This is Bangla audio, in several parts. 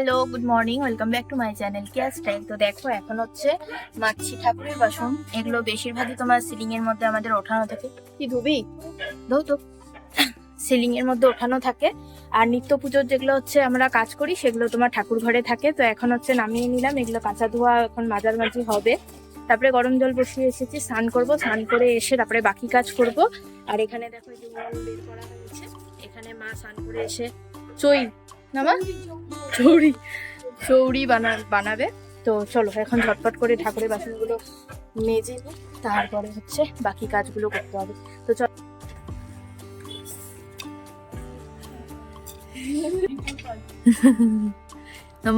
Hello good morning welcome back to my channel care style তো দেখো এখন হচ্ছে মাছি ঠাকুরের বাসন। এগুলো বেশিরভাগই তোমার সিলিং এর মধ্যে আমাদের ওঠানো থাকে। কি ধুবি? ধৌ তো। সিলিং এর মধ্যে ওঠানো থাকে। আর নিত্য পুজোর যেগুলো হচ্ছে আমরা কাজ করি সেগুলো তোমার ঠাকুর ঘরে থাকে। তো এখন হচ্ছে নামিয়ে নিলাম এগুলো কাঁচা ধোয়া এখন মাজার মাঝি হবে। তারপরে গরম জল বসিয়ে এসেছি স্নান করব স্নান করে এসে তারপরে বাকি কাজ করব। আর এখানে দেখো এই যে বের করা হয়েছে। এখানে মা স্নান করে এসে চই চৌড়ি চৌড়ি বানা বানাবে। তো চলো এখন ঝটপট করে ঠাকুরের বাসনগুলো মেজে তারপরে হচ্ছে বাকি কাজগুলো করতে হবে। তো চল।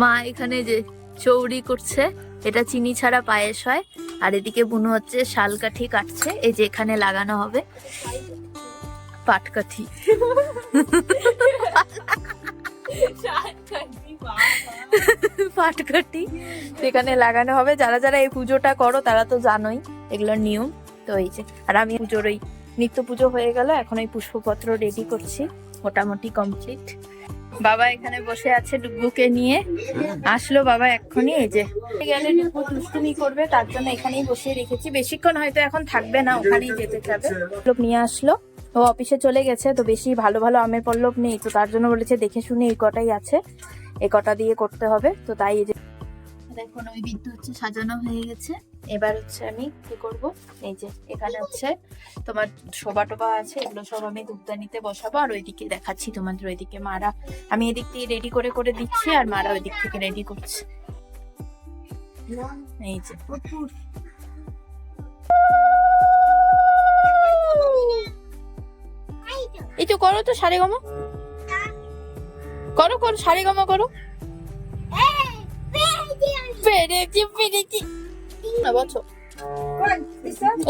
মা এখানে যে চৌড়ি করছে এটা চিনি ছাড়া পায়েস হয়। আর এদিকে বুনু হচ্ছে শালকাঠি কাটছে। এই যে এখানে লাগানো হবে। পাটকাঠি। পাটকাঠি সেখানে লাগানো হবে। যারা যারা এই পুজোটা করো, তারা তো জানোই এগুলোর নিয়ম। তো এই যে, আর আমি পুজোর ওই নিত্য পুজো হয়ে গেল। এখন ওই পুষ্পপত্র রেডি করছি। মোটামুটি কমপ্লিট বাবা এখানে বসে আছে ডুগুকে নিয়ে। আসলো বাবা এক্ষুনি, এই যে। গেলে ডুগু দুষ্টুমি করবে, তার জন্য এখানেই বসিয়ে রেখেছি। বেশিক্ষণ হয়তো এখন থাকবে না, ওখানেই যেতে যাবে লোক নিয়ে আসলো। ও অফিসে চলে গেছে, তো বেশি ভালো ভালো আমের পল্লব নেই। তো তার জন্য বলেছে, দেখে শুনে এই কটাই আছে। এই কটা দিয়ে করতে হবে, তো তাই এই যে দেখুন, ওই বিদ্যুৎ হচ্ছে সাজানো হয়ে গেছে। এবার হচ্ছে আমি কি করব? এই যে, এখানে হচ্ছে তোমার শোভা টোবা আছে, এগুলো সব আমি ধূপদানিতে বসাবো, আর ওইদিকে দেখাচ্ছি তোমাদের, ওইদিকে মারা। আমি এদিক দিয়ে রেডি করে করে দিচ্ছি, আর মারা ওই দিক থেকে রেডি করছে। এই যে। এই তো করো তো সারে গমা করো করো সারে গমা করো। পেরেছি পেরেছি না বছো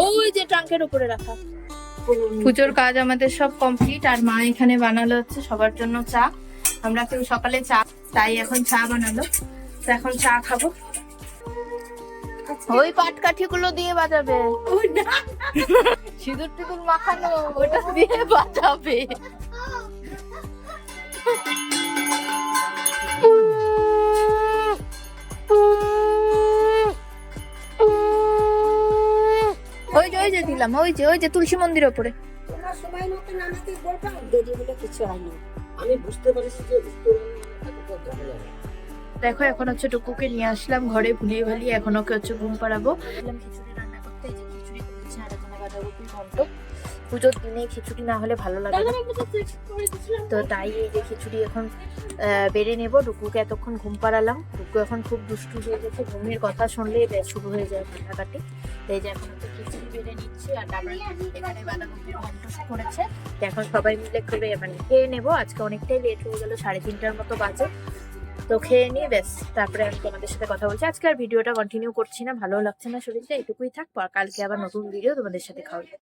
ওই যে ট্রাঙ্কের উপরে রাখা। পুজোর কাজ আমাদের সব কমপ্লিট আর মা এখানে বানালো হচ্ছে সবার জন্য চা। আমরা কেউ সকালে চা তাই এখন চা বানালো। তো এখন চা খাব। ওই পাটকাঠি গুলো দিয়ে বাজাবে। সিঁদুর টিঁদুর মাখানো ওটা দিয়ে বাজাবে। ওই যে ওই যে দিলাম ওই যে ওই যে তুলসী মন্দির ওপরে। তোমার সময় আমাকে বলবা দেরি হলে কিছু হয়নি আমি বুঝতে পারছি যে দেখা এখন হচ্ছে টুকুকে নিয়ে আসলাম ঘরে ভুলিয়ে ভালিয়ে এখন ওকে হচ্ছে ঘুম পাড়াবো। খিচুড়ি রান্না করতে যে খিচুড়ি করেছে আর বাঁধাকপি ঘন্ট। পুজোর দিনে খিচুড়ি না হলে ভালো লাগে তো তাই এই যে খিচুড়ি এখন বেড়ে নেব। ডুকুকে এতক্ষণ ঘুম পাড়ালাম। ডুকু এখন খুব দুষ্টু হয়ে গেছে। ঘুমের কথা শুনলেই শুরু হয়ে যায় তো এই যে এখন হচ্ছে খিচুড়ি বেড়ে নিচ্ছি আর তারপরে এখানে বাঁধাকপির ঘন্ট করেছে। এখন সবাই মিলে করে মানে খেয়ে নেব। আজকে অনেকটাই লেট হয়ে গেল, সাড়ে তিনটার মতো বাজে। তো খেয়ে নিয়ে ব্যাস, তারপরে আমি তোমাদের সাথে কথা বলছি। আজকে আর ভিডিওটা কন্টিনিউ করছি না, ভালো লাগছে না শরীরটা, এটুকুই থাক কালকে আবার নতুন ভিডিও তোমাদের সাথে খাওয়াবো।